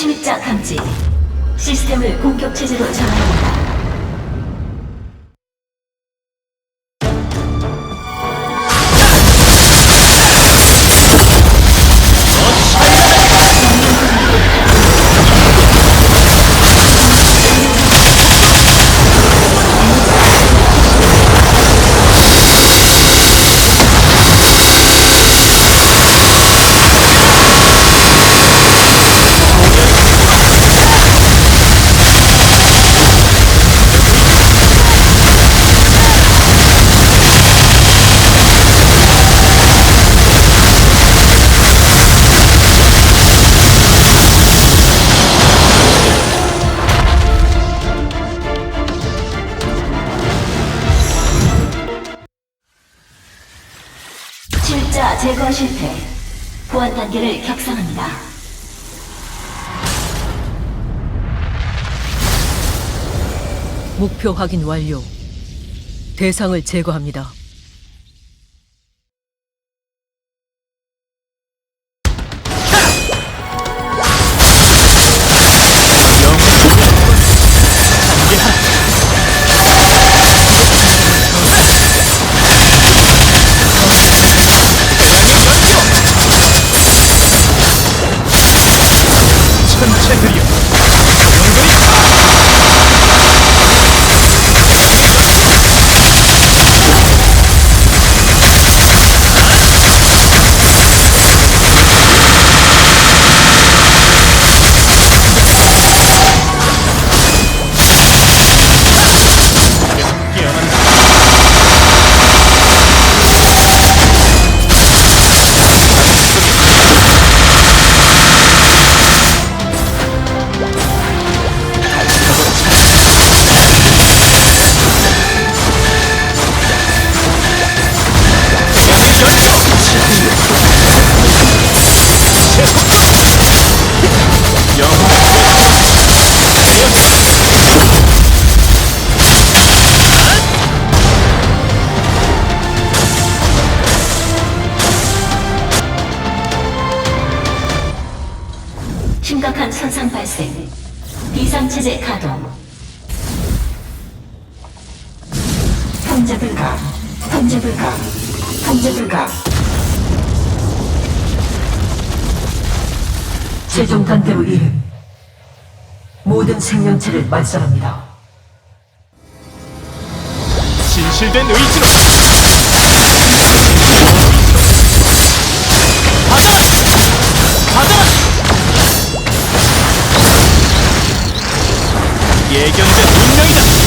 침입자 감지. 시스템을 공격 체제로 전환합니다. 실자 제거 실패. 보안 단계를 격상합니다. 목표 확인 완료. 대상을 제거합니다. 손상 발생. 비상 체제 가동. 통제 불가. 통제 불가. 통제 불가. 최종 단계로 이름 모든 생명체를 말살합니다. 진실된 의지로 예견된 운명이다!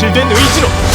진실된 의지로